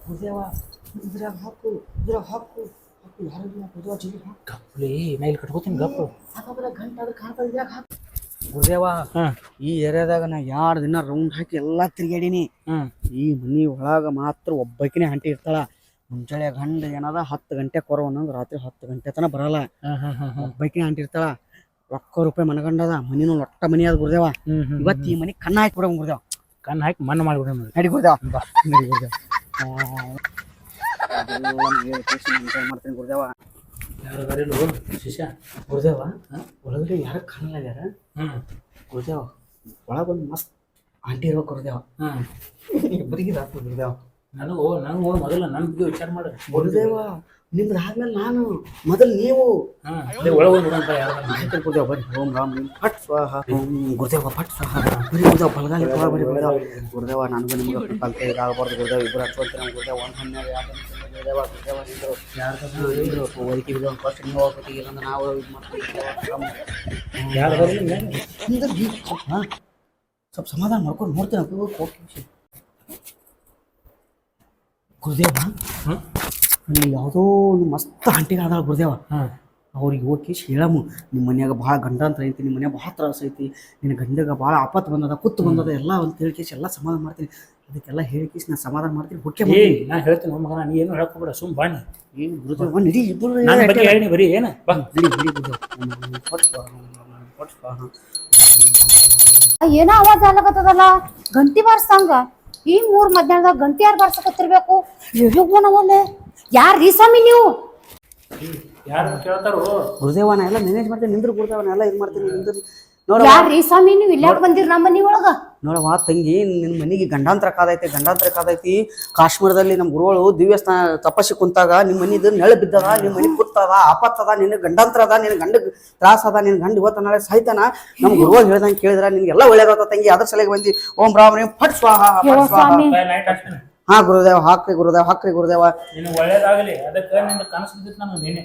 ಗುರುದೇವ ಇದ್ರಾಗ ಹಾಕು ಇದ್ರಾಗ ಹಾಕು ಹಾಕು ಯಾರಿಲ್ಲ ಗುರುದೇವ ಜೀವಿ ಹಾಕು ಗಪ್ಲಿ ನಾ ಇಲ್ಲಿ ಕಟ್ಕೋತೀನಿ ಗಪ್ ಸಾಕಾಗಲ್ಲ ಗಂಟೆ ಅದಕ್ಕೆ ಹಾಕಲ್ಲ ಇದ್ರಾಗ ಹಾಕು ಗುರುದೇವ ಹಾಂ. ಈ ಏರಿಯಾದಾಗ ನಾ ಎರಡು ದಿನ ರೌಂಡ್ ಹಾಕಿ ಎಲ್ಲ ತಿರ್ಗಾಡೀನಿ ಹ್ಮ್ ಈ ಮನಿ ಒಳಗ ಮಾತ್ರ ಒಬ್ಬಕಿನೇ ಹಂಟಿ ಇರ್ತಾಳ. ಮುಂಜಾನೆ ಗಂಡ ಏನದ ಹತ್ತು ಗಂಟೆ ಕೊರ ಒಂದೊಂದು ರಾತ್ರಿ ಹತ್ತು ಗಂಟೆ ತನಕ ಬರಲ್ಲ. ಹಾಂ ಹಾಂ ಹಾಂ ಹಾಂ. ಒಬ್ಬಕಿನೇ ಹಂಟಿ ಇರ್ತಾಳ. ರೊಕ್ಕ ರೂಪಾಯಿ ಮನಗಂಡದ ಮನಿನೂ ಲೊಟ್ಟ ಮನಿ ಅದ ಗುರುದೇವ. ಹ್ಮ್ ಹ್ಮ್ ಇವತ್ತು ಈ ಮನಿ ಕಣ್ಣ ಹಾಕಿ ಬಿಡೋ ಗುರುದೇವ. ಕಣ್ಣು ಹಾಕಿ ಮಣ್ಣು ಮಾಡಿಬಿಡ ನಡಿ ಗುರುದೇವ. ನಡಿ ಗುರುದೇವ. ಮಾಡ್ತೀನಿ ಗುರುದೇವ. ಯಾರು ಬರೀಲು ಶಿಷ್ಯ? ಗುರುದೇವ ಒಳಗಡೆ ಯಾರು ಯಾರ ಹ್ಮ್ ಗುರುದೇವ ಒಳಗೊಂದು ಮಸ್ತ್ ಆಂಟಿ ಇರೋ ಗುರುದೇವ. ಹಾಂ. ಇಬ್ಬರಿಗೆ ರಾತ್ರಿ ಗುರುದೇವ. ನನಗೂ ನನಗೂ ಮೊದಲು ನನ್ನ ಬಗ್ಗೆ ವಿಚಾರ ಮಾಡು ಗುರುದೇವ ನಿಮ್ದು ಆದ್ಮೇಲೆ ನಾನು ಮೊದಲು ನೀವು. ಗುರುದೇವ ಬರ್ರಿ. ಓಂ ರಾಮ್ ಫಟ್ ಸ್ವಾಹ. ಓಂ ಗುರುದೇವ ಫಟ್ ಸ್ವಾಹ. ಬರೀ ಗುರುದೇವ ಬಲಗಾಲಿ ಬರೀ ಗುರುದೇವ. ಗುರುದೇವ ನನಗೂ ನಿಮ್ಗೆ ಕಲ್ತೆ ಇದಾಗಬಾರ್ದು ಗುರುದೇವ. ಇಬ್ಬರು ಹಚ್ಕೊಳ್ತೀರ ನಮ್ಮ ಗುರುದೇವ? ಒಂದು ಹನ್ನೆರಡು ಗುರುದೇವ ಗುರುದೇವ ಯಾರು ಫಸ್ಟ್ ನೀವು ಹೋಗ್ಬೇಕು ಇಲ್ಲಂದ್ರೆ ನಾವು ಇದು ಮಾಡ್ತೀವಿ. ಯಾರು ಹಿಂದೆ ಸ್ವಲ್ಪ ಸಮಾಧಾನ ಮಾಡ್ಕೊಂಡು ನೋಡ್ತೀನಿ. ಓಕೆ ಗುರುದೇವ? ಹ್ಮ್ ನೀವು ಯಾವುದೋ ಒಂದು ಮಸ್ತ್ ಹಂಟಿಗೆ ಆದಾಳ ಗುರುದೇವ ಹಾಂ. ಅವ್ರಿಗೆ ಹೋಗಿ ಹೇಳಮು ನಿಮ್ಮ ಮನ್ಯಾಗ ಭಾಳ ಗಂಡಾಂತರ ಐತಿ ನಿಮ್ಮ ಮನ್ಯಾಗ ಭಾಳ ತ್ರಾಸ ಐತಿ ನಿನ್ನ ಗಂಡಗ ಭಾಳ ಆಪತ್ ಬಂದದ ಕುತ್ತು ಬಂದದ ಎಲ್ಲ ಅಂತ ಹೇಳ್ಕೇಶ್ ಎಲ್ಲ ಸಮಾಧಾನ ಮಾಡ್ತೀನಿ. ಅದಕ್ಕೆಲ್ಲ ಹೇಳ್ಕೇಶ್ ನಾನು ಸಮಾಧಾನ ಮಾಡ್ತೀನಿ ಹುಕ್ಕೆ ನಾನು ನಾ ಹೇಳ್ತೀನಿ ಮಗ ನೀ ಏನು ಹೇಳ್ಕೊಬೇಡ ಸುಮ್ ಬಾ ನೀ. ಏನು ಗುರುದೇವ ನಡಿ ಇಬ್ಬರು ಬಗ್ಗೆ ಹೇಳಿ ಬರೀ ಏನು? ಬಾ. ನಡಿ ನಡಿ ಗುರುದೇವ. ಏನೋ ಆವಾಜ್ ಆಗ್ಲಕತ್ತದಲ್ಲ? ಗಂಟಿ ಬಾರ್ಸಂಗ ಈ ಮೂರ್ ಮಧ್ಯಾಹ್ನದಾಗ ಗಂಟೆ ಯಾರು ಬಾರ್ಸಕತ್ತಿರ್ಬೇಕು? ಅವಲ್ಲೇ ಯಾರ್ ರೀ ಸ್ವಾಮಿ ನೀವು? ಯಾರು ಕೇಳ್ತಾರೋ? ಗುರುದೇವ ನಾ ಎಲ್ಲ ಮ್ಯಾನೇಜ್ ಮಾಡ್ತೀನಿ ನಿಂದ್ರು ಗುರುದೇವನ ಎಲ್ಲ ಇದು ಮಾಡ್ತೀನಿ ನಿಂದ್ರು ನೋಡ ಯಾರ್ ರೀ ಸ್ವಾಮಿ ನೀವು? ಇಲ್ಲ ಬಂದಿರ್ ನಮ್ಮ ಮನಿ ಒಳಗ ನೋಡವ್ವ ತಂಗಿ ನಿನ್ನ ಮನೆಗೆ ಗಂಡಾಂತರ ಕಾದೈತಿ ಗಂಡಾಂತರ ಕಾದೈತಿ ಕಾಶ್ಮೀರದಲ್ಲಿ ನಮ್ಮ ಗುರುಗಳು ದಿವ್ಯ ಸ್ಥಾನ ತಪಸ್ಸಿ ಕುಂತಾಗ ನಿಮ್ಮ ಮನಿದು ನೆಳ ಬಿದ್ದದ ನಿಮ್ಮ ಮನೆ ಕುತ್ತದ ಆಪತ್ತದ ನಿನ್ನ ಗಂಡಾಂತರ ಅದ ನಿನ್ನ ಗಂಡ ತ್ರಾಸ ಅದ ನಿನ್ನ ಗಂಡ ಇವತ್ತ ನಾಳೆ ಸಹಿತನ ನಮ್ಮ ಗುರುಗಳು ಹೇಳ್ದಂಗೆ ಕೇಳಿದ್ರ ನಿನ್ಗೆಲ್ಲ ಒಳ್ಳೇದಾದ ತಂಗಿ ಅದ್ರ ಸಲಗೆ ಬಂದಿ ಓಂ ರಾಮ್ ನೀವು ಫಟ್ ಸ್ವಾಹ. ಫಟ್ ಹಾ ಗುರುದೇವ ಹಾಕ್ರಿ ಗುರುದೇವ ಹಾಕ್ರಿ ಗುರುದೇವ. ನಿನಗೆ ಒಳ್ಳೇದಾಗಲಿ ಅದಕ್ಕೆ ನಿನ್ನ ಕನಸು ಬಿದ್ದಿತ್ತು ನಮಗೆ ನೀನೆ.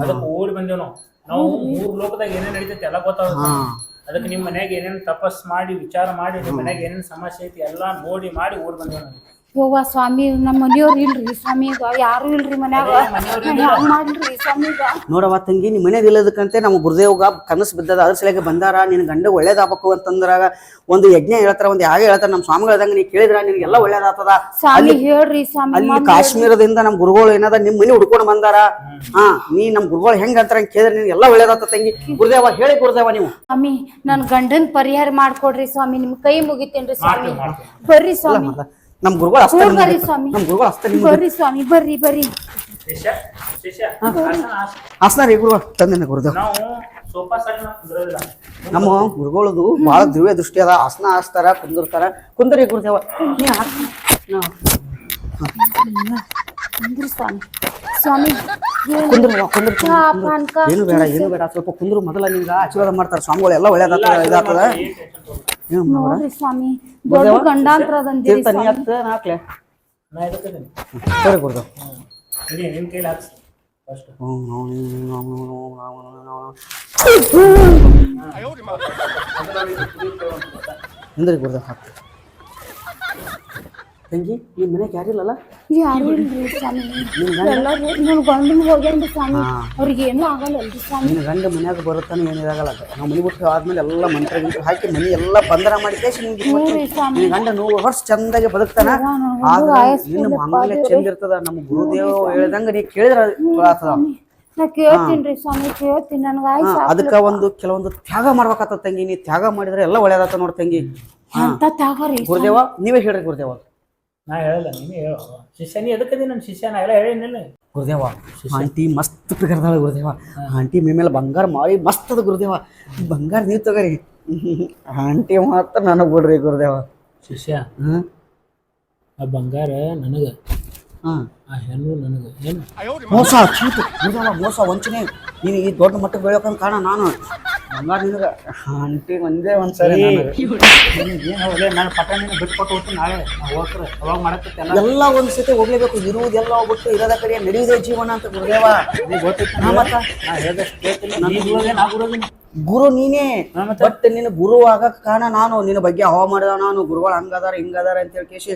ಅದಕ್ಕೆ ಓಡಿ ಬಂದೇವ್ ನಾವು. ನಾವು ಮೂರು ಲೋಕದಾಗ ಏನೇ ನಡೀತೈತಿ ಎಲ್ಲ ಗೊತ್ತಾಗುತ್ತೆ. ಹಾ. ಅದಕ್ಕೆ ನಿಮ್ಮ ಮನೆಗೆ ಏನೇನು ತಪಸ್ ಮಾಡಿ, ವಿಚಾರ ಮಾಡಿ, ನಿಮ್ಮ ಮನೆಗೆ ಏನೇನು ಸಮಸ್ಯೆ ಐತಿ ಎಲ್ಲ ನೋಡಿ ಮಾಡಿ ಓಡಿ ಬಂದೇವು ನಾವು ಯವ್ವ ಸ್ವಾಮಿ ನಮ್ಮ ಮನೆಯವ್ರು ಇಲ್ರಿ ಸ್ವಾಮಿ ಯಾರು ಇಲ್ರಿ ಮನ್ಯಾಗ. ನೋಡವ ಸ್ವಾಮಿಗ ತಂಗಿ ನಿಮ್ಮ ಮನೆಯಾಗ ಇಲ್ಲದಕ್ಕಂತೆ ನಮ್ಮ ಗುರುದೇವ್ಗ ಕನಸು ಬಿದ್ದದ ಅದ್ರ ಸಲಗೆ ಬಂದಾರ ನಿನ್ನ ಗಂಡ ಒಳ್ಳೇದಾಗಬೇಕು ಅಂತಂದ್ರಾಗ ಒಂದು ಯಜ್ಞ ಹೇಳ್ತಾರ ಒಂದು ಯಾಗ ಹೇಳ್ತಾರ ನಮ್ಮ ಸ್ವಾಮಿಗಳು ಹೇಳ್ದಂಗ ನೀ ಕೇಳಿದ್ರ ನಿನಗೆಲ್ಲ ಒಳ್ಳೇದಾಗ್ತದ. ಸ್ವಾಮಿ ಹೇಳ್ರಿ ಸ್ವಾಮಿ ಅಲ್ಲಿ ಕಾಶ್ಮೀರದಿಂದ ನಮ್ಮ ಗುರುಗಳು ಏನದ ನಿಮ್ ಮನಿ ಹುಡ್ಕೊಂಡು ಬಂದಾರ. ಹಾ ನೀ ನಮ್ಮ ಗುರುಗಳು ಹೆಂಗ ಅಂತಾರ ಹಂಗ್ ಕೇಳಿದ್ರೆ ನಿನ್ಗೆ ಎಲ್ಲ ಒಳ್ಳೇದಾಗ್ತದ ತಂಗಿ. ಗುರುದೇವ ಹೇಳಿ ಗುರುದೇವ ನೀವು. ಸ್ವಾಮಿ ನನ್ ಗಂಡನ್ ಪರಿಹಾರ ಮಾಡ್ಕೊಡ್ರಿ ಸ್ವಾಮಿ ನಿಮ್ ಕೈ ಮುಗಿತೇನ್ರಿ ಸ್ವಾಮಿ. ಬರ್ರಿ ಸ್ವಾಮಿ. ನಮ್ಮ ಗುರುಗಳು ಅಷ್ಟೇ ಬರ್ರಿ ಸ್ವಾಮಿ. ನಮ್ ಗುರುಗಳು ಅಷ್ಟೇ ನಿಮ್ಗೆ ಬರ್ರಿ ಸ್ವಾಮಿ ಬರ್ರಿ ಬರ್ರಿ. ಶಿಷ್ಯ ಶಿಷ್ಯ ಆಸನ, ಆಸನ. ಅಸ್ನ ರೀ ಗುರು ತಂದೆ ಗುರುದೇವ್ ನಾವು ಸೋಫಾ ನಮ್ಮ ಗುರುಗಳದು ಬಹಳ ದಿವ್ಯ ದೃಷ್ಟಿ ಅದ. ಆಸನ ಹಾಸ್ತಾರ ಕುಂದಿರ್ತಾರ. ಕುಂದರಿ ಗುರುದೇವ. ನೀ. ನಾ- ಸ್ವಾಮಿ. ಸ್ವಾಮಿ ಏನು? ಕುಂದ್ರು ಅವ್ವ, ಕುಂದ್ರು, ಕುಂದ್ರು, ಚಾ, ಕುಂದ್ರು. ಪಾನ್ಕ, ಏನು ಬೇಡ ಏನು ಬೇಡ. ಸ್ವಲ್ಪ ಕುಂದ್ರು ಮೊದಲ ನಿಂಗ ಆಶೀರ್ವಾದ ಮಾಡ್ತಾರ. ಸ್ವಾಮಿಗಳು ಎಲ್ಲ ಒಳ್ಳೇದಾಗ್ತದ ಇದಾಗ್ತದ. ನೋಡ್ರಿ ಸ್ವಾಮಿ ದೊಡ್ಡ ಗಂಡಾಂತರ ಅಂದಿರಿ ತೀರ್ಥ ನೀ ಸ್ವಾಮಿ ಹತ್ತ ಹಾಕ್ಲೆ ಸರಿ ಕೈಲಿ ಹಾಕ್ಸಿ ಫಸ್ಟ್ ಹಾಕ್ತ ತಂಗಿ ಈ ಮನೆಗೆ ಯಾರಿಲ್ಲಲ್ಲ ಯಾರು ಇಲ್ರಿ ಸ್ವಾಮಿ? ಎಲ್ಲರೂ ನನ್ ಗಂಡನ್ ಹೋಗ್ಯಾನ್ರಿ ಸ್ವಾಮಿ. ಅವ್ರಿಗೆ ಏನೂ ಆಗಲ್ಲಲ್ರಿ ಸ್ವಾಮಿ. ನಿನ್ನ ಗಂಡ ಮನ್ಯಾಗ ಬರುತ್ತಾನೆ ಏನಿದಾಗಲ್ಲ ನಾವು ಮನೆ ಬಿಟ್ಟು ಆದ್ಮೇಲೆ ಎಲ್ಲ ಮಂತ್ರ ಗಿಂತ್ರ ಹಾಕಿ ಮನೆ ಎಲ್ಲ ಬಂಧನ ಮಾಡಿ ಸ್ವಾಮಿ. ನಿನ್ನ ಗಂಡ ನೂರು ವರ್ಷ ಚಂದಾಗಿ ಬದುಕ್ತಾನ. ಆದ್ರೆ ನಿನ್ನ ಮಾಂಗಲ್ಯ ಚಂದ ಇರ್ತದ. ನಮ್ಮ ಗುರುದೇವ ಹೇಳ್ದಂಗ ನೀ ಕೇಳಿದ್ರ ಆಗ್ತದ ನಾ ಕೇಳ್ತೀನಿ ಸ್ವಾಮಿ ಕೇಳ್ತೀನಿ. ನನಗೆ ಆಯ್ತು ಅದಕ್ಕ ಒಂದು ಕೆಲವೊಂದು ತ್ಯಾಗ ಮಾಡ್ಬೇಕಾಗ್ತದ ತಂಗಿ. ನೀ ತ್ಯಾಗ ಮಾಡಿದ್ರೆ ಎಲ್ಲ ಒಳ್ಳೇದಾತ ನೋಡ್ ತಂಗಿ. ಅಂತ ತ್ಯಾಗರಿ ಗುರುದೇವ ನೀವೇ ಹೇಳ್ರಿ ಗುರುದೇವ. ನಾ ಹೇಳಲ್ಲ ನೀನೇ ಹೇಳು. ಶಿಷ್ಯ ನೀ ಎದಕ್ಕದಿ ನನ್ನ ಶಿಷ್ಯ? ನಾ ಎಲ್ಲ ಹೇಳಿನಿಲ್ಲ ಗುರುದೇವ ಆಂಟಿ ಮಸ್ತ್ ಪಿಗರ್ದಾಳ ಗುರುದೇವ. ಆಂಟಿ ಮೇ ಮೇಲೆ ಬಂಗಾರ ಮಾಡಿ ಮಸ್ತ್ ಅದ ಗುರುದೇವ. ಬಂಗಾರ ನೀವು ತಗೋರಿ. ಆಂಟಿ ಮಾತ್ರ ನನಗೆ ಬಿಡ್ರಿ ಗುರುದೇವ. ಶಿಷ್ಯ ಹಾಂ? ಆ ಬಂಗಾರ ನನಗೆ ಹಾಂ. ಆ ಹೆಣ್ಣು ನನಗೆ. ಏನು? ಮೋಸ ಚೀಟು ಗುರುದೇವ ಮೋಸ ವಂಚನೆ. ನೀನು ಈ ದೊಡ್ಡ ಮಟ್ಟಕ್ಕೆ ಬೆಳೆಯೋಕಂತ ಕಾಣ ನಾನು. ಬಂಗಾರ ನಿನಗ ಆಂಟಿ ಒಂದೇ ಒಂದ್ಸರಿ ಏನು ನಾನು ಪಕ್ಕ ನೀನು ಬಿಟ್ಕೊಟ್ಟು ಹೋಗ್ತೀನಿ ನಾಳೆ ನಾವು ಹೋಗ್ತಾರೆ ಅವಾಗ ಮಾಡಕತ್ತೆಲ್ಲ ಎಲ್ಲ. ಒಂದ್ ಸತಿ ಹೋಗ್ಲೇಬೇಕು ಇರುವುದೆಲ್ಲ ಹೋಗ್ಬಿಟ್ಟು ಇರೋದ ಕಡೆ ನಡೆಯುವುದೇ ಜೀವನ ಅಂತ ಗುರುದೇವ. ಗೊತ್ತಿತ್ತು. ನಾ ಮತ್ತ? ನಾ ಹೇಳ್ದೆ ಕೇಳ್ತೀನಿ. ನೀ ಗುರುವೇ, ನಾ ಗುರು ನೀನೇ ಬಟ್ ನಿನ್ನ ಗುರು ಆಗಕ್ ಕಾರಣ ನಾನು ನಿನ್ನ ಬಗ್ಗೆ ಹವಾ ಮಾಡಿದ ನಾನು ಗುರುಗಳು ಹಂಗದಾರ ಹಿಂಗದಾರ ಅಂತ ಹೇಳಿ ಕೇಶಿ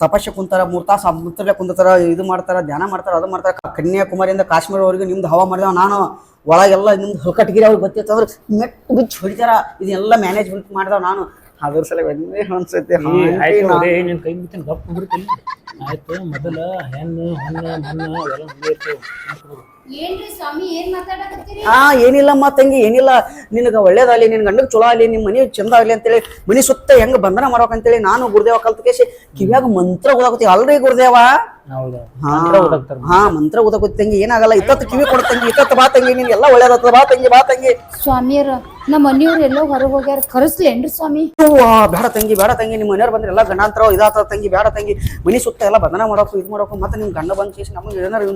ತಪಸ್ಸೆ ಕುಂತಾರ ಮೂರ್ ತಾಸು ಮುತ್ತಲೆ ಕುಂತಾರ ಇದು ಮಾಡ್ತಾರ ಧ್ಯಾನ ಮಾಡ್ತಾರ ಅದು ಮಾಡ್ತಾರ ಕನ್ಯಾಕುಮಾರಿಯಿಂದ ಕಾಶ್ಮೀರವರೆಗೂ ನಿಮ್ದು ಹವಾ ಮಾಡಿದ ನಾನು ಒಳಗೆಲ್ಲ ನಿಮ್ದು ಹಲ್ಕಟ್ಗಿರಿ ಅವ್ರಿಗೆ ಗೊತ್ತಿತ್ತಂದ್ರೆ ಮೆಟ್ಟು ಬಿಚ್ಚಿ ಹೊಡಿತಾರ ಇದೆಲ್ಲ ಮ್ಯಾನೇಜ್ಮೆಂಟ್ ಮಾಡಿದವ ನಾನು. ಅದ್ರ ಸಲ ಒಂದೇ ಆಯ್ತು ಕೈ ಮೊದಲ ಹೆಣ್ಣು ಹಣ್ಣು ಮಣ್ಣು ಇರ್ತೇವೆ. ಆ, ಏನಿಲ್ಲಮ್ಮ ತಂಗಿ, ಏನಿಲ್ಲ. ನಿನಗ ಒಳ್ಳೇದಾಗ್ಲಿ, ನಿನ್ ಗಂಡಗ್ ಚಲೋ ಆಗ್ಲಿ ನಿಮ್ ಮನಿ ಚಂದ ಆಗ್ಲಿ ಅಂತೇಳಿ ಮನಿ ಸುತ್ತ ಹೆಂಗ್ ಬಂಧನ ಮಾಡ್ಬೇಕಂತೇಳಿ ನಾನು ಗುರುದೇವ ಕಲ್ತ ಕೇಸಿ ಕಿವ್ಯಾಗ ಮಂತ್ರ ಓದಾಕತ್ತಿ. ಅಲ್ರಿ ಗುರುದೇವ? ಹಾ ಮಂತ್ರ ಓದಕ್ ಹಾ ಮಂತ್ರ ಓದಾಕತ್ತಿ ತಂಗಿ ಏನಾಗಲ್ಲ ಇತ್ತತ್ತು ಕಿವಿ ಕೊಡ ತಂಗಿ ಇತ್ತತ್ತು ಬಾ ತಂಗಿ ನಿನ್ ಎಲ್ಲ ಒಳ್ಳೇದಾಗ್ತದ ಬಾ ತಂಗಿ ಬಾ ತಂಗಿ. ಸ್ವಾಮಿಯರ ನಮ್ಮ ಮನೆಯವ್ರು ಎಲ್ಲೋ ಹೊರಗೆ ಹೋಗ್ಯಾರ ಕರೆಸ್ಲೇನ್ರಿ ಸ್ವಾಮಿ. ಅವ್ವಾ, ಬೇಡ ತಂಗಿ ಬೇಡ ತಂಗಿ ನಿಮ್ಮ ಮನೆಯವ್ರು ಬಂದ್ರೆ ಎಲ್ಲ ಗಂಡಾಂತರ ಇದಾತ ತಂಗಿ ಬೇಡ ತಂಗಿ. ಮನೆ ಸುತ್ತ ಎಲ್ಲ ಬದನ ಮಾಡೋಕು ಇದು ಮಾಡೋಕು ಮತ್ತೆ ನಿಮ್ಮ ಗಂಡ ಬಂದ್ ಕೇಸಿ ನಮಗೆ ಏನಾರು ಇದು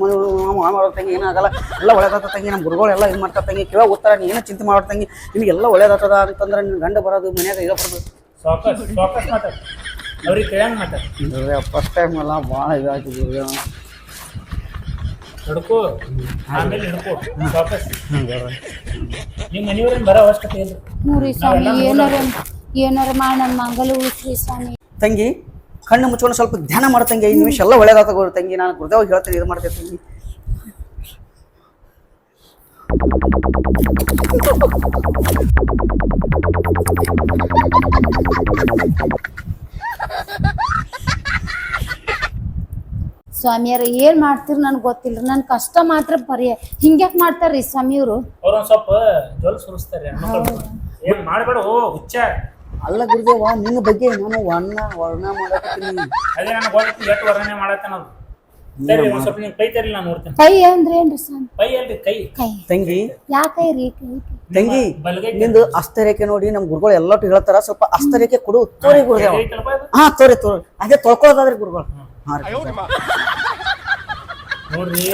ಮಾಡೋ ತಂಗಿ ಏನಾಗಲ್ಲ ಎಲ್ಲ ಒಳ್ಳೇದಾಗ್ತದ ತಂಗಿ ನಮ್ಮ ಗುರುಗಳು ಎಲ್ಲ ಇದು ಮಾಡ್ತಾರೆ ತಂಗಿ. ಕಿವಾಗ ಉತ್ತರ ನೀ ಏನೋ ಚಿಂತೆ ಮಾಡೋ ತಂಗಿ? ಎಲ್ಲ ಒಳ್ಳೇದಾಗ್ತದ ಅಂತಂದ್ರೆ ನಿಮ್ಮ ಗಂಡ ಬರೋದು ಮನ್ಯಾಗ ಇದು ಬರೋದು ಅವ್ರಿಗೆ ಕೇಳಂಗ್ ಮಾತಾಡ. ಫಸ್ಟ್ ಟೈಮ್ ಎಲ್ಲ ಭಾಳ ಇದಾಯ್ತು ಗುರುದೇವ ಹಿಡ್ಕೋ ಆಮೇಲೆ ಹಿಡ್ಕೋ ವಾಪಸ್. ನಿಮ್ಮ ಮನೆಯವ್ರೇನು ಬರೋ ಅವಶ್ಯಕತೆ ಇಲ್ಲ. ನೋಡ್ರಿ ಸ್ವಾಮಿ ಏನಾರ ಏನಾರ ಮಾಡಿ ನನ್ನ ಮಂಗಲ ಉಳಿಸ್ರಿ ಸ್ವಾಮಿ. ತಂಗಿ ಕಣ್ಣು ಮುಚ್ಕೊಂಡು ಸ್ವಲ್ಪ ಧ್ಯಾನ ಮಾಡೋ ತಂಗಿ. ಐದು ನಿಮಿಷ ಎಲ್ಲ ಒಳ್ಳೇದಾತ ಗುರು ತಂಗಿ. ನಾನು ಗುರುದೇವ್ ಹೇಳ್ತೇನೆ ಇದು ಮಾಡ್ತೇನೆ ತಂಗಿ. ಸ್ವಾಮಿಯರ ಏನ್ ಮಾಡ್ತೀರಿ ನನ್ಗೆ ಗೊತ್ತಿಲ್ಲ ನನ್ ಕಷ್ಟ ಮಾತ್ರ ಬರೀ ಹಿಂಗ್ಯಾಕ್ ಮಾಡ್ತಾರ್ರಿ ಸ್ವಾಮಿಯವರು? ಅವ್ರೊಂದ್ ಸ್ವಲ್ಪ ಜೋಲ್ ಸುರಿಸ್ತಾರೆ ಹೆಣ್ಮಕ್ಳು ಏನ್ ಮಾಡ್ಬೇಡ ಓ ಹುಚ್ಚ. ಅಲ್ಲ ಗುರುದೇವ ನಿನ್ನ ಬಗ್ಗೆ ನಾನು ವರ್ಣ ವರ್ಣ ಮಾಡಕತ್ತೀನಿ. ಅದೇ ನನಗೆ ಗೊತ್ತಿತ್ತು ಎಷ್ಟು ವರ್ಣನೆ ಮಾಡತ್ತೆ ನಾವು ಸರಿ ಒಂದ್ ಸ್ವಲ್ಪ ನಿಂಗೆ ಕೈ ತರಲಿ ನಾನು ನೋಡ್ತೇನೆ. ಕೈ ಅಂದ್ರೆ ಏನ್ರಿ ಸ್ವಾಮಿ ಕೈ ಅಲ್ರಿ ಕೈ. ಕೈ. ತಂಗಿ. ಯಾ ಕೈ ರೀ ಕೈ. ತಂಗಿ ಬಲಗೈ ನಿಂದು ಅಸ್ತರೇಖೆ ನೋಡಿ ನಮ್ ಗುರುಗಳು ಎಲ್ಲಟ್ಟು ಹೇಳ್ತಾರ ಸ್ವಲ್ಪ ಅಸ್ತರೇಖೆ ಕೊಡು ತೋರಿ ಗುರುದೇವ. ಐತಲ್ಪ? ಹಾ ತೋರಿ ತೋರಿ. ಅದೇ ತೊಳ್ಕೊಳ್ಳೋದಾದ್ರಿ ಗುರುಗಳು. ಹಾ ರೀ. ನೋಡ್ರಿ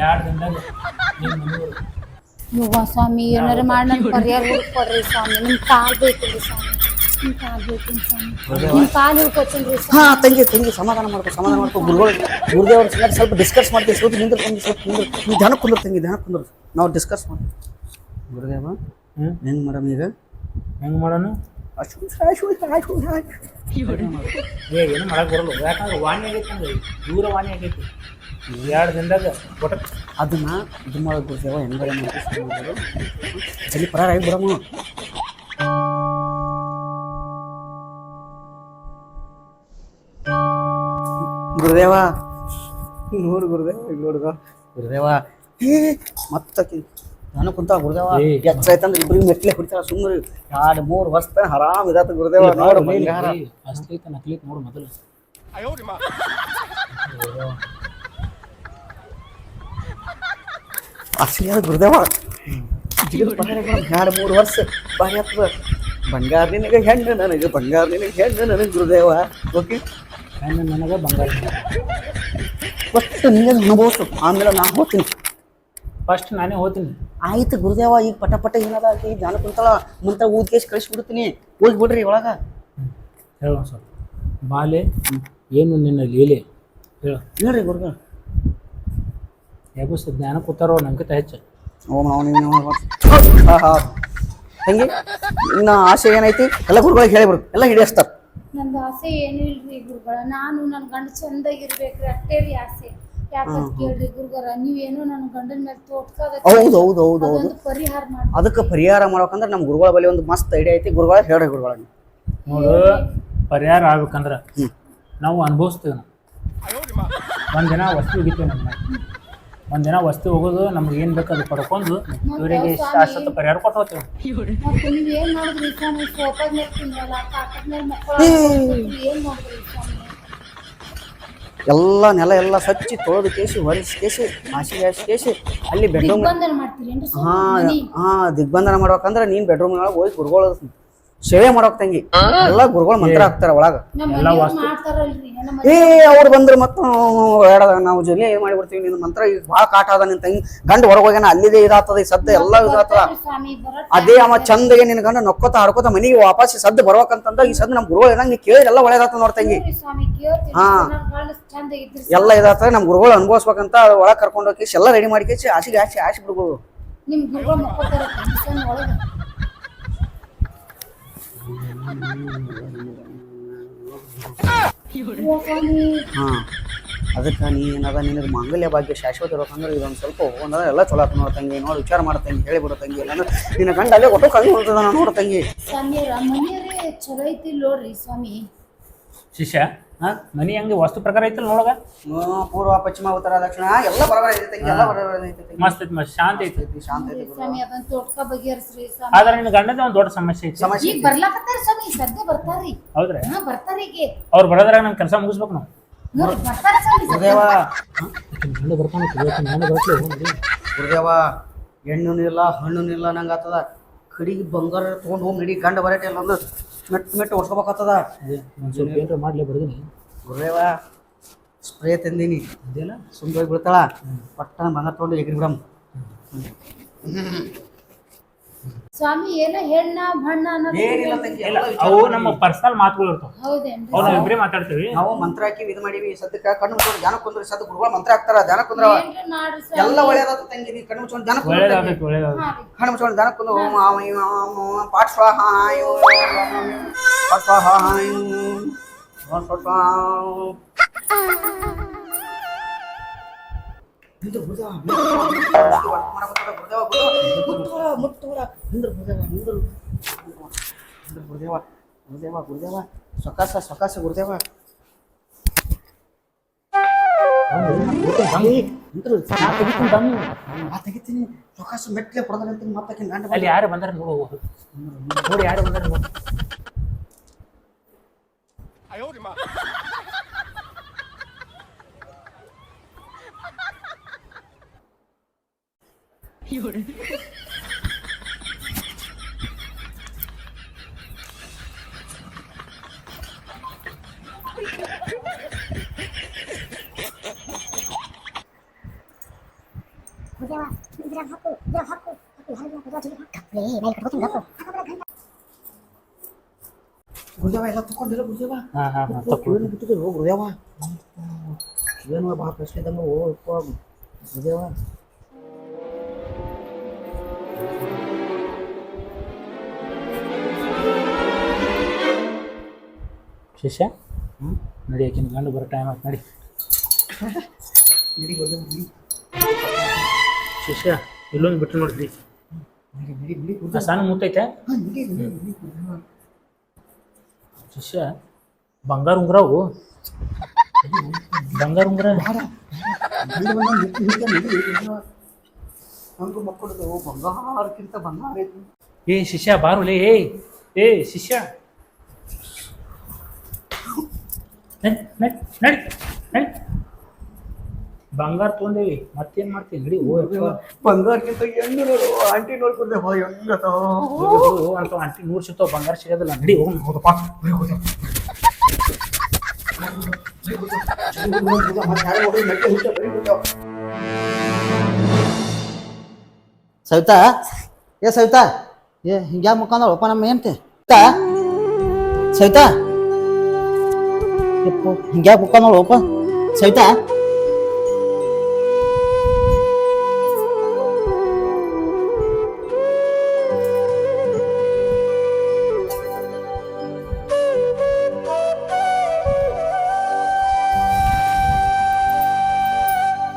ಎರಡು ದಿನದಾಗ ನಿಮ್ಮ ಮನೆಯವ್ರು. ಯವ್ವ ಸ್ವಾಮಿ ಏನಾರ ಮಾಡಿ ನನ್ ಪರಿಹಾರ ಸ್ವಾಮಿ ನಿಮ್ ಕಾಲ್ ಬೇಕ್ರಿ ಸ್ವಾಮಿ ನಿಮ್ ಕಾಲ್ ಬೇಕ್ರಿ ಸ್ವಾಮಿ. ಹಾ ತಂಗಿ ತಂಗಿ ಸಮಾಧಾನ ಮಾಡ್ಕೊ ಸಮಾಧಾನ ಮಾಡ್ಕೊ. ಗುರುಗಳು ಗುರುದೇವ್ರ ಸಂಗಡ ಸ್ವಲ್ಪ ಡಿಸ್ಕಸ್ ಮಾಡ್ತೀವಿ ಸ್ವಲ್ಪ ನಿಂದ್ರ ತಂಗಿ ಸ್ವಲ್ಪ ನಿಂದ್ರ. ನೀವು ಧ್ಯಾನ ಕುಂದ್ರ ತಂಗಿ ಧ್ಯಾನ ಕುಂದ್ರ. ನಾವು ಡಿಸ್ಕಸ್ ಮಾಡ್ತೀವಿ. ಗುರುದೇವ ಹ್ಮ್? ಹೆಂಗ್ ಮೇಡಮ್ ಈಗ? ಹೆಂಗ್ ಮಾಡೋಣ ಏನು ಮಾಡಕ್ ಬರಲ್ಲ. ಯಾಕಂದ್ರೆ ವಾಣಿ ಆಗೈತೆ ಹಂಗೆ ದೂರ ವಾಣಿ ಆಗೈತಿ. ಎರಡು ದಿನದಾಗ ಒಟ್ಟ ಅದನ್ನ ಇದು ಮಾಡೋದು ಗುರುದೇವ ಹೆಂಗಾರ ಮಾಡ್ತೀವಿ ಚಲಿ ಪರಾರ ಆಗಿ ಬಿಡಮ್ಮ ಗುರುದೇವ. ನೋಡು ಗುರುದೇವ ನೋಡುಗ ಗುರುದೇವ. ಮತ್ತಕಿ. ನಾನು ಕುಂತ ಗುರುದೇವ. ಆಯ್ತಂದ್ರೆ ಇಬ್ರಿಗೆ ಮೆಟ್ಲೆ ಹೊಡಿತಾರ ಸುಮ್ಮನೆ ಎರಡು ಮೂರು ವರ್ಷ ತನ ಆರಾಮ್ ಇದಾತ ಗುರುದೇವ. ನೋಡು ಬಂಗಾರ ಅಸ್ಲೈತ ನಕಲೈತ್ ನೋಡು ಮೊದಲು. ಅಸಲಿ ಅದು ಗುರುದೇವ? ಎರಡು ಮೂರು ವರ್ಷ. ಬಾರಿ ಆಗ್ತದ ಬಂಗಾರ ನಿನಗೆ ಹೆಣ್ಣು ನನಗೆ ಬಂಗಾರ ನಿನಗೆ ಹೆಣ್ಣು ನನಗೆ ಗುರುದೇವ. ಓಕೆ? ಹೆಣ್ಣು ನನಗೆ ಬಂಗಾರ ಫಸ್ಟ್ ನೀನು ಅನುಭವಿಸು. ಆಮೇಲೆ ನಾ ಹೋಗ್ತೀನಿ. ಫಸ್ಟ್ ನಾನೇ ಹೋಗ್ತೀನಿ. ಆಯ್ತು ಗುರುದೇವ ಈಗ ಪಟ ಪಟ ಏನದ ಆಕಿ ಜ್ಞಾನ ಕುಂತಳ ಮಂತ್ರ ಊದ್ಕೇಶ್ ಕಳಿಸ್ಬಿಡ್ತೀನಿ. ಓದ್ಬಿಡ್ರಿ ಒಳಗೆ ಒಳಗ. ಹೇಳು ಒಂದ್ ಸ್ವಲ್ಪ. ಬಾಲೆ ಏನು ನಿನ್ನ ಲೀಲೆ? ಹೇಳು. ಹೇಳ್ರಿ ಗುರುಗ ಯಾಕೋ ಸರ್ ಜ್ಞಾನ ಕೂತಾರೋ ನಂಕಿತ ಹೆಚ್ಚು. ಓಂ ನಾವು ನೀನು ತಂಗಿ ಇನ್ನ ಆಸೆ ಏನೈತಿ? ಎಲ್ಲ ಗುರುಗಳಿಗೆ ಹೇಳಿಬಿಡು ಎಲ್ಲ ಹಿಡಿಯಸ್ತಾರ. ನಂದು ಆಸೆ ಏನು ಇಲ್ರಿ ಗುರುಗಳ? ನಾನು ನನ್ನ ಗಂಡ ಚಂದಾಗಿರ್ಬೇಕ್ರಿ ಅಷ್ಟೇ ರೀ ಆಸೆ. ಯಾಕಂತ ಕೇಳ್ರಿ ಗುರುಗಳ ನೀವೇನೋ ನನ್ನ ಗಂಡನ ಮೇಲೆ ತೋಟ್ಕಾದ ಹೌದು ಹೌದು ಹೌದು ಹೌದು. ಅದೊಂದು ಪರಿಹಾರ ಮಾಡಿ ಅದಕ್ಕೆ ಪರಿಹಾರ ಮಾಡ್ಬೇಕಂದ್ರೆ ನಮ್ಮ ಗುರುಗಳ ಬಳಿ ಒಂದು ಮಸ್ತ್ ಐಡಿಯಾ ಐತಿ. ಗುರುಗಳ ಹೇಳ್ರಿ ಗುರುಗಳ ನೋಡು ಪರಿಹಾರ ಆಗ್ಬೇಕಂದ್ರ ನಾವು ಅನುಭವಿಸ್ತೇವೆ ನಾವು. ಒಂದಿನ ವಸ್ತು ಹೋಗಿತೀವಿ ನಮ್ಮ ಒಂದಿನ ವಸ್ತು ಹೋಗೋದು ನಮ್ಗೆ ಏನು ಬೇಕು ಅದು ಪಡ್ಕೊಂಡು ಇವರಿಗೆ ಶಾಶ್ವತ ಪರಿಹಾರ ಕೊಟ್ಟು ಹೋಗ್ತೀವಿ. ಎಲ್ಲ ನೆಲ ಎಲ್ಲ ಸ್ವಚ್ಛ ತೊಳೆದು ಕೇಸಿ ಒರೆಸಿ ಕೇಸಿ ಹಾಸಿಗೆ ಹಾಸಿ ಕೇಸಿ ಅಲ್ಲಿ ಬೆಡ್ರೂಮ್ ಹಾ ಹಾ ದಿಗ್ಬಂಧನ ಮಾಡ್ಬೇಕಂದ್ರೆ ನೀನ್ ಬೆಡ್ರೂಮ್ ಒಳಗೆ ಹೋಗಿ ಗುರುಗಳು ಸೇವೆ ಮಾಡೋಕ್ ತಂಗಿ. ಎಲ್ಲ ಗುರುಗಳು ಮಂತ್ರ ಹಾಕ್ತಾರ ಒಳಗ. ಎಲ್ಲ ವಾಸ್ತು- ಏ ಅವ್ರು ಬಂದ್ರೆ ಮತ್ತ ಹೇಳದ ನಾವು ಜೊತೆ ಏನ್ ಮಾಡಿಬಿಡ್ತೀವಿ ನಿನ್ನ ಮಂತ್ರ ಈಗ ಭಾಳ ಕಾಟ ಅದ ನಿನ್ ತಂಗಿ. ಗಂಡ ಹೊರಗೆ ಹೋಗ್ಯಾನ ಅಲ್ಲಿದೆ ಇದಾತದ ಈ ಸದ್ದ ಎಲ್ಲ ಇದಾತದ ಅದೇ ಅವ ಚಂದಗೆ ನಿನ್ ಗಂಡ ನೊಕ್ಕೋತ ಹಾಡ್ಕೋತ ಮನಿಗೆ ವಾಪಸ್ ಸದ್ದು ಬರ್ಬೇಕಂತಂದ ಈ ಸದ್ದು ನಮ್ ಗುರುಗಳು ಏನಂಗ ನೀ ಕೇಳಿ ಎಲ್ಲ ಒಳ್ಳೇದಾತ ನೋಡ್ ತಂಗಿ. ಹಾ. ಎಲ್ಲ ಇದಾತ ನಮ್ ಗುರುಗಳು ಅನುಭವಿಸ್ಬೇಕಂತ ಒಳಗ್ ಕರ್ಕೊಂಡು ಹೋಗಿ ಎಲ್ಲ ರೆಡಿ ಮಾಡ್ಕೇಸಿ ಆಸಿಗೆ ಆಸಿ ಆಸಿ ಬಿಡ್ಬೋದು ನಿಮ್ ಗುರುಗಳು ಮಕ್ಕೋತಾರ ಟೆನ್ಷನ್ ಒಳಗ ಓ ಸ್ವಾಮಿ ಹಾ. ಅದಕ್ಕೆ ನೀ ಏನದ ನಿನಗೆ ಮಾಂಗಲ್ಯ ಭಾಗ್ಯ ಶಾಶ್ವತ ಇರೋಕಂದ್ರೆ ಇದೊಂದು ಸ್ವಲ್ಪ ಹೋಗೋಣ ಎಲ್ಲ ಚಲೋ ಆತ ನೋಡ್ ತಂಗಿ ನೋಡಿ ವಿಚಾರ ಮಾಡ್ತಂಗಿ ಹೇಳಿ ಹೇಳಿಬಿಡು ತಂಗಿ ಇಲ್ಲಾಂದ್ರೆ ನಿನ್ನ ಗಂಡ ಅಲ್ಲೇ ಒಟ್ಟು ಕಣ್ಣು ನೋಡ್ತದ ನಾನು ನೋಡು ತಂಗಿ. ಸ್ವಾಮಿ ಚಲೋ ಐತಿ ನೋಡ್ರಿ ಸ್ವಾಮಿ. ಶಿಷ್ಯ? ಹಾ? ಮನಿ ಹಂಗೆ ವಸ್ತು ಪ್ರಕಾರ ಐತಲ್ಲ ನೋಡಗ? ಪೂರ್ವ ಪಶ್ಚಿಮ ಉತ್ತರ ದಕ್ಷಿಣ ಎಲ್ಲ ಬರಬರ ಐತೆ ಎಲ್ಲ ಬರಬರ ಐತೆ ತಂಗಿ ಮಸ್ತ್ ಐತಿ ಮಸ್ತ್ ಶಾಂತಿ ಐತಿ. ಶಾಂತ ಐತಿ ಸ್ವಾಮಿ ಅದನ್ನ ತೋಟ್ಕ ಬಗೆಹರಿಸ್ರಿ ಸ್ವಾಮಿ. ಆದ್ರೆ ನಿನ್ನ ಗಂಡದ ಒಂದು ದೊಡ್ಡ ಸಮಸ್ಯೆ ಐತಿ. ಸಮಸ್ಯೆ ಈಗ ಬರ್ಲಾಕತ್ತಾರ ಸ್ವಾಮಿ ಸದ್ಯ ಬರ್ತಾರಿ ಹೌದ್ರಿ? ಹಾ ಬರ್ತಾರ ಈಗ. ಅವ್ರು ಬರೋದ್ರಾಗ ನಮ್ ಕೆಲಸ ಮುಗಿಸ್ಬೇಕು ನಾವು. ಬರ್ತಾರ ಸ್ವಾಮಿ ಗುರುದೇವ. ಗಂಡ ಬರ್ತಾನೆ ಗಂಡ ಬರ್ತಲೇ ಗುರುದೇವ ಹೆಣ್ಣು ಇಲ್ಲ ಹಣ್ಣು ಇಲ್ಲ ನಂಗೆ ಆತದ. ಕಡಿಗೆ ಬಂಗಾರ ತೊಗೊಂಡು ಹೋಗಿ ನಡಿ ಗಂಡ ಬರಟೆ ಇಲ್ಲ ಅಂದ್ರೆ. ಮೆಟ್ ಮೆಟ್ಟು ಹೊಡ್ಸ್ಕೋಬೇಕಾಗ್ತದ ಏನ್ರ ಮಾಡ್ಲೇ ಬರ್ದೀನಿ. ಗುರುದೇವ ಸ್ಪ್ರೇ ತಂದೀನಿ. ಅದೇನ? ಸುಂದರವಾಗಿ ಬೀಳ್ತಾಳ ಪಟ್ಟಣ ಬಂಗಾರ ತೊಗೊಂಡು ಎಗ್ರಿ ಬಿಡಮ್. ಸ್ವಾಮಿ ಏನ ಹೆಣ್ಣ ಬಣ್ಣ ಅನ್ನೋದು ಏನಿಲ್ಲ ತಂಗಿ ಎಲ್ಲ ಅವು. ನಮ್ಮ ಪರ್ಸನಲ್ ಮಾತುಗಳು ಇರ್ತಾವ. ಹೌದೇನ್ರಿ ಅವ್ರು ನಾವು ಇಬ್ಬರೇ ಮಾತಾಡ್ತೀವಿ. ನಾವು ಮಂತ್ರ ಹಾಕಿ ಇದು ಮಾಡೀವಿ ಸದ್ಯಕ್ಕೆ ಕಣ್ಣು ಮುಚ್ಕೊಂಡು ಧ್ಯಾನ ಕುಂದ್ರಿ ಸದ್ಯ ಗುರುಗಳು ಮಂತ್ರ ಹಾಕ್ತಾರ ಧ್ಯಾನ ಏನ್ರಿ ಮಾಡ್ರಿ ಎಲ್ಲ ಸ್ವಾಮಿ ಒಳ್ಳೇದಾದ ತಂಗಿ ನೀ ಕಣ್ಣು ಮುಚ್ಕೊಂಡು ಧ್ಯಾನ ಕುಂದ್ರ ಹಾ ರೀ. ಕಣ್ಣು ಮುಚ್ಕೊಂಡು ಧ್ಯಾನ ಕುಂದ್ರ ಓಂ ಆಂ ಐಂ ಆಂ ಓಂ ಪಾಠ ಸ್ವಾಹ ಐಂ ಓಂ ಪಾಠ ಸ್ವಾಹ ಐಂ ಓಂ ಸ್ವಾಹ ನಿಂದ್ರು ಗುರುದೇವ, ನಿಂದ್ರು. ಮಾಡಕತ್ತಾರ ಗುರುದೇವ, ಗುರುದೇವ. ಮುಟ್ಟುವರ, ಮುಟ್ಟುವರ. ನಿಂದ್ರು ಗುರುದೇವ, ನಿಂದ್ರು. ನಿಂದ್ರು ಗುರುದೇವ, ಗುರುದೇವ, ಗುರುದೇವ. ಸೊಕಾಸ ಸೊಕಾಸ ಗುರುದೇವ ನಿಂದ್ರು. ಆ ತೆಗಿತೀನಿ ಸೊಕಾಸ ಮೆಟ್ಲೆ ಹೊಡೆದಂತೀನಿ ಮತ್ತೆ ಗಂಡ ಅಲ್ಲಿ ಯಾರು ಬಂದಾರ ನೋಡು ನೋಡಿ ಯಾರು ಬಂದಾರ ನೋಡು ಗುರುದೇವ ಎಲ್ಲ ತಗೊಂಡಿಲ್ಲ ಗುರುದೇವ ಹಾ ಹಾ ಹಾ ತಪ್ಪು ಏನು ಬಿಟ್ಟಿದ್ರು ಗುರುದೇವ ಏನು ಶಿಷ್ಯ? ನಡಿ ಆಕಿನ ಗಂಡು ಬರೋ ಟೈಮ್ ಆಯ್ತು ನಡಿ. ನಡಿ ಗುರುದೇವ ನಡಿ. ಶಿಷ್ಯ ಇಲ್ಲೊಂದು ಬಿಟ್ಟು ನೋಡ್ರಿ. ನಡಿ ನಡಿ ನಡಿ ಆ ಗುರುದೇವ ಸಣ್ಣ ಮುತ್ತೈತೆ ಹಾಂ ನಡಿ ನಡಿ ನಡಿ ಶಿಷ್ಯ ಬಂಗಾರ ಉಂಗ್ರವು ಬಂಗಾರ ಉಂಗ್ರ? ಮಕ್ಕಳದು ಬಂಗಾರಕ್ಕಿಂತ ಬಂಗಾರ ಐತಿ. ಏ ಶಿಷ್ಯ ಬಾರುಲೇ ಏಯ್ ಏ ಶಿಷ್ಯ. ನಡಿ ನಡಿ ನಡಿ ನಡಿ. ಬಂಗಾರ ತೊಗೊಂಡೇವಿ ಮತ್ತೇನ್ ಮಾಡ್ತೀವಿ? ನಡಿ. ಬಂಗಾರಕ್ಕಿಂತ ಹೆಣ್ಣು ನೋಡು ಆಂಟಿ ನೋಡ್ಕೊಂಡೆ ಹೋ ಹೆಂಗತ ಅಂತ ಆಂಟಿ ನೂರು ಸಿಗ್ತಾವ ಬಂಗಾರ ಸಿಗೋದಿಲ್ಲ. ನಡಿ ಹೋಗಿ ಹೌದಪ್ಪ ಸವಿತಾ? ಏ ಸವಿತಾ? ಏ ಹಿಂಗ್ಯಾ ಮುಖಂದಳಪ್ಪ ನಮ್ಮ ಏನ್ತಿ ಸವಿತಾ? ಯಪ್ಪು ಹಿಂಗ್ಯಾ ಮುಖಂದಳಪ್ಪ ಸವಿತಾ?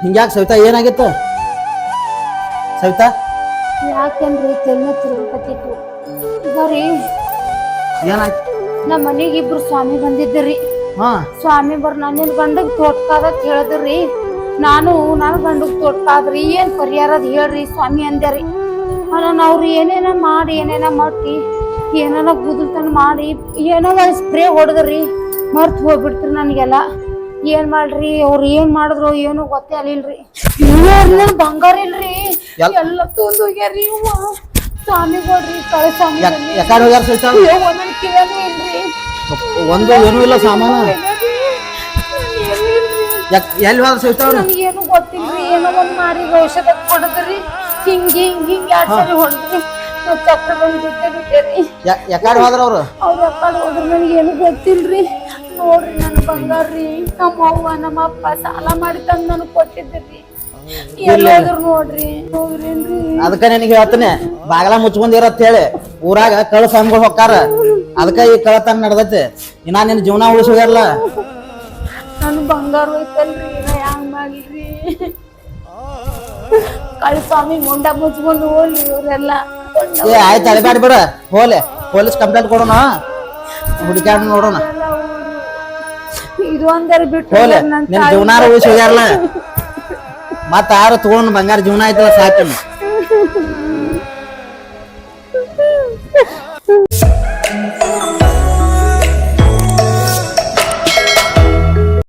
ಹಿಂಗ್ಯಾಕೆ ಸವಿತಾ ಏನಾಗಿತ್ತು? ಸವಿತಾ? ಯಾಕೇನ್ರಿ ತೆನ್ನ ತಿರುಗಕತ್ತಿತ್ತು ಬರೀ ಏನಾಯ್ತು? ನಮ್ಮ ಮನೆಗೆ ಇಬ್ರು ಸ್ವಾಮಿ ಬಂದಿದ್ದರಿ ಸ್ವಾಮಿ ಬರ್ ನನ್ನ ಗಂಡಗ್ ತೋಟ್ಕಾದ ಕೇಳಿದ್ರಿ. ನಾನು ನನ್ನ ಗಂಡಗ್ ತೋಟ್ಕಾದ್ರಿ. ಏನ್ ಪರಿಹಾರ ಅದ್ ಹೇಳ್ರಿ ಸ್ವಾಮಿ ಅಂದ್ಯಾರಿ. ನಾನು ಅವ್ರು ಏನೇನ ಮಾಡಿ ಏನೇನ ಮಟ್ಟಿ ಏನೇನ ಗುದಲ್ತನ ಮಾಡಿ ಏನೋ ಒಂದ್ ಸ್ಪ್ರೇ ಹೊಡೆದ್ರಿ. ಮರ್ತು ಹೋಗ್ಬಿಡ್ತ್ರಿ ನನಗೆಲ್ಲ. ಏನ್ ಮಾಡ್ರಿ ಅವ್ರು ಏನ್ ಮಾಡಿದ್ರು ಏನು ಗೊತ್ತೇ ಅಲ್ಲಿಲ್ರಿ. ಬಂಗಾರ ಇಲ್ರಿ. ಎಲ್- ಎಲ್ಲ ತೊಂದ್ ಹೋಗ್ಯಾರಿ ಸ್ವಾಮಿ ಕೊಡ್ರಿ ಕಳೆ ಸ್ವಾಮಿ ಒಂದೊಂದು ಕಿಲೋನು ಇಲ್ರಿ. ಒಂದು ಏನೂ ಇಲ್ಲ ಸಾಮಾನ. ಯಾಕ್ ಎಲ್ಲಿ ಹೋದ್ರೆ ಸವಿತಾ ಏನು ಗೊತ್ತಿಲ್ರಿ ಏನೋ ಒಂದು ಮಾರಿ ಔಷಧ ಕೊಡದ್ರಿ ಹಿಂಗೆ ಹಿಂಗೆ ಹಿಂಗೆ ಎರಡು ಸರಿ ಹೊಡೆದ್ರಿ. ಚಕ್ರ ಬಂದ್ ಬಿಟ್ಟೆ ಬಿಟ್ಟೇರಿ ಯಾಕಡೆ ಹೋದ್ರ ಅವ್ರು? ನನಗೆ ಅಕ್ಕಡ್ ಹೋದ್ರ ಏನು ಗೊತ್ತಿಲ್ರಿ. ನೋಡ್ರಿ ನನ್ನ ಬಂಗಾರ್ರಿ ನಮ್ಮ ಅವ್ವ ನಮ್ಮ ಅಪ್ಪ ಸಾಲ ಮಾಡಿ ತಂದ್ ನನಗ್ ಕೊಟ್ಟಿದ್ರಿ. ಎಲ್ಲಿ ಹೋದ್ರು ನೋಡ್ರಿ. ಅದಕ್ಕ ನಿನಗೆ ಹೇಳ್ತೀನಿ ಬಾಗಲ ಮುಚ್ಕೊಂಡಿರತ್ ಹೇಳಿ ಊರಾಗ ಕಳ್ಳ ಸ್ವಾಮಿಗಳು ಹೊಕ್ಕಾರ. ಅದಕ್ಕ ಈ ಕಳ್ಳತನ ನಡ್ದೈತಿ. ಇನ್ನ ನಿನ್ ಜೀವನ ಉಳಿಸೋದಿಲ್ಲ ನಾನು ಬಂಗಾರ ಹೋಯ್ತಲ್ರಿ ಹ್ಯಾಂಗ್ ಮಾಡ್ಲಿ ಕಳ್ ಸ್ವಾಮಿ ಮುಂಡ ಮುಚ್ಕೊಂಡು ಹೋಗ್ಲಿ ಇವ್ರೆಲ್ಲ. ಏ ಆಯ್ತು ಅಳಿಬ್ಯಾಡ ಬಿಡ. ಹೋಲೆ ಪೊಲೀಸ್ ಕಂಪ್ಲೇಂಟ್ ಕೊಡೋಣ. ಹುಡುಕ್ಯಾಡ ನೋಡೋಣ. ಇದು ಬಿಟ್ಟು ಹೋಲೆ ನನ್ ಜೀವನ ಮತ್ತ ಯಾರು ತಗೊಂಡ್ ಬಂಗಾರ ಜೀವನ ಆಯ್ತಲ್ಲ ಸಾಕು